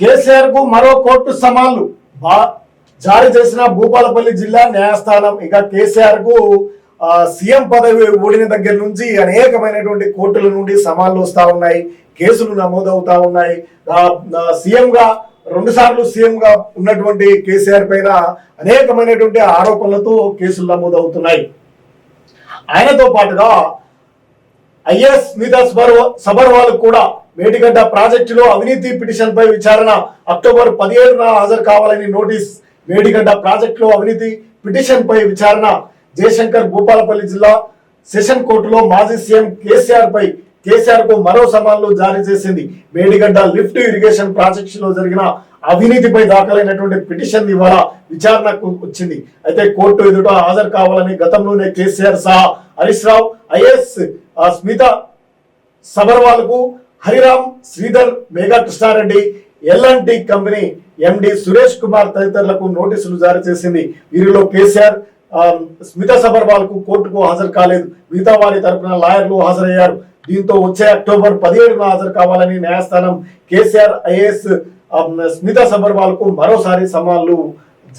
కేసీఆర్కు మరో కోర్టు సమాన్లు. బా- జారీ చేసిన భూపాలపల్లి జిల్లా న్యాయస్థానం ఇక కేసీఆర్కు సీఎం పదవి ఓడిన దగ్గర నుంచి అనేకమైనటువంటి కోర్టుల నుండి సమాన్లు వస్తా ఉన్నాయి. కేసులు నమోదవుతా ఉన్నాయి. సీఎంగా రెండు సార్లు సీఎంగా ఉన్నటువంటి కేసీఆర్ పైన అనేకమైనటువంటి ఆరోపణలతో కేసులు నమోదవుతున్నాయి. ఆయనతో పాటుగా ఐఎస్ మీద సబర్వాల్ కూడా మేడిగడ్డ ప్రాజెక్టులో అవినీతి పిటిషన్ పై విచారణ అక్టోబర్ పదిహేడున హాజరు కావాలని నోటీస్. మేడిగడ్డ ప్రాజెక్టులో అవినీతి పిటిషన్ పై విచారణ. జయశంకర్ భూపాలపల్లి జిల్లా సెషన్ కోర్టులో మాజీ సీఎం కేసీఆర్ పై కేసీఆర్కు మరో సమాన్లు జారీ చేసింది. మేడిగడ్డ లిఫ్ట్ ఇరిగేషన్ ప్రాజెక్ట్స్లో జరిగిన అవినీతిపై దాఖలైనటువంటి పిటిషన్ ఇవాళ విచారణకు వచ్చింది. అయితే కోర్టు ఎదుట హాజరు కావాలని గతంలోనే కేసీఆర్ సహా Harish Rao IAS Smita సబర్వాల్కు Hariram Sridhar Megha Krishna Reddy LNT company MD Suresh Kumar తదితరులకు నోటీసులు జారీ చేసింది. వీరిలో కేసీఆర్ స్మిత సబర్వాల్కు కోర్టుకు హాజరు కాలేదు. మిగతా వారి తరపున లాయర్లు హాజరయ్యారు. దీంతో వచ్చే అక్టోబర్ పదిహేడున హాజరు కావాలని న్యాయస్థానం కేసీఆర్ ఐఏఎస్ స్మిత సబర్వాల్కు మరోసారి సమాన్లు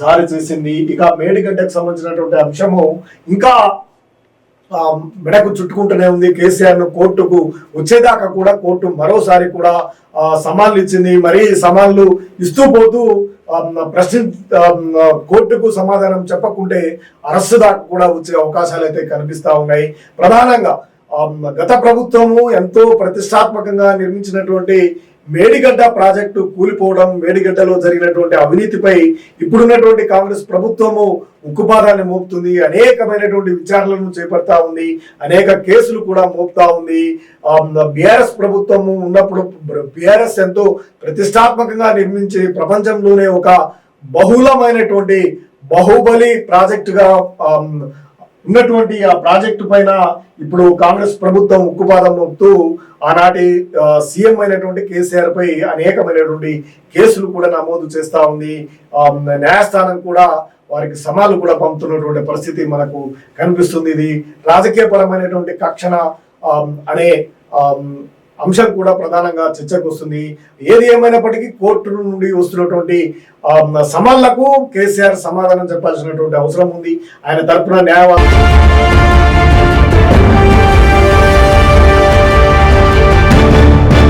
జారీ చేసింది. ఇక మేడిగడ్డకు సంబంధించినటువంటి అంశము ఇంకా మెడకు చుట్టుకుంటూనే ఉంది. కేసీఆర్ను కోర్టుకు వచ్చేదాకా కూడా కోర్టు మరోసారి కూడా సమాన్లు ఇచ్చింది మరి సమాన్లు ఇస్తూ పోతూ ప్రశ్న కోర్టుకు సమాధానం చెప్పకుంటే అరెస్టు దాకా కూడా వచ్చే అవకాశాలు అయితే కనిపిస్తూ ఉన్నాయి. ప్రధానంగా గత ప్రభుత్వము ఎంతో ప్రతిష్టాత్మకంగా నిర్మించినటువంటి మేడిగడ్డ ప్రాజెక్టు కూలిపోవడం మేడిగడ్డలో జరిగినటువంటి అవినీతిపై ఇప్పుడున్నటువంటి కాంగ్రెస్ ప్రభుత్వము ఉక్కుపాదాన్ని మోపుతుంది అనేకమైనటువంటి విచారణలను చేపడతా ఉంది అనేక కేసులు కూడా మోపుతా ఉంది. బీఆర్ఎస్ ప్రభుత్వము ఉన్నప్పుడు బీఆర్ఎస్ ఎంతో ప్రతిష్టాత్మకంగా నిర్మించి ప్రపంచంలోనే ఒక బహుళమైనటువంటి బాహుబలి ప్రాజెక్టుగా ఉన్నటువంటి ఆ ప్రాజెక్టు పైన ఇప్పుడు కాంగ్రెస్ ప్రభుత్వం ఉక్కుపాదం మోపుతూ ఆనాటి సీఎం అయినటువంటి కేసీఆర్ పై అనేకమైనటువంటి కేసులు కూడా నమోదు చేస్తా ఉంది. న్యాయస్థానం కూడా వారికి సమాలు కూడా పంపుతున్నటువంటి పరిస్థితి మనకు కనిపిస్తుంది. ఇది రాజకీయ పరమైనటువంటి కక్షణ అనే అంశం కూడా ప్రధానంగా చర్చకు వస్తుంది. ఏది ఏమైనప్పటికీ కోర్టు నుండి వస్తున్నటువంటి ఆ, సమాన్లకు కేసీఆర్ సమాధానం చెప్పాల్సినటువంటి అవసరం ఉంది. ఆయన తరపున న్యాయవాదం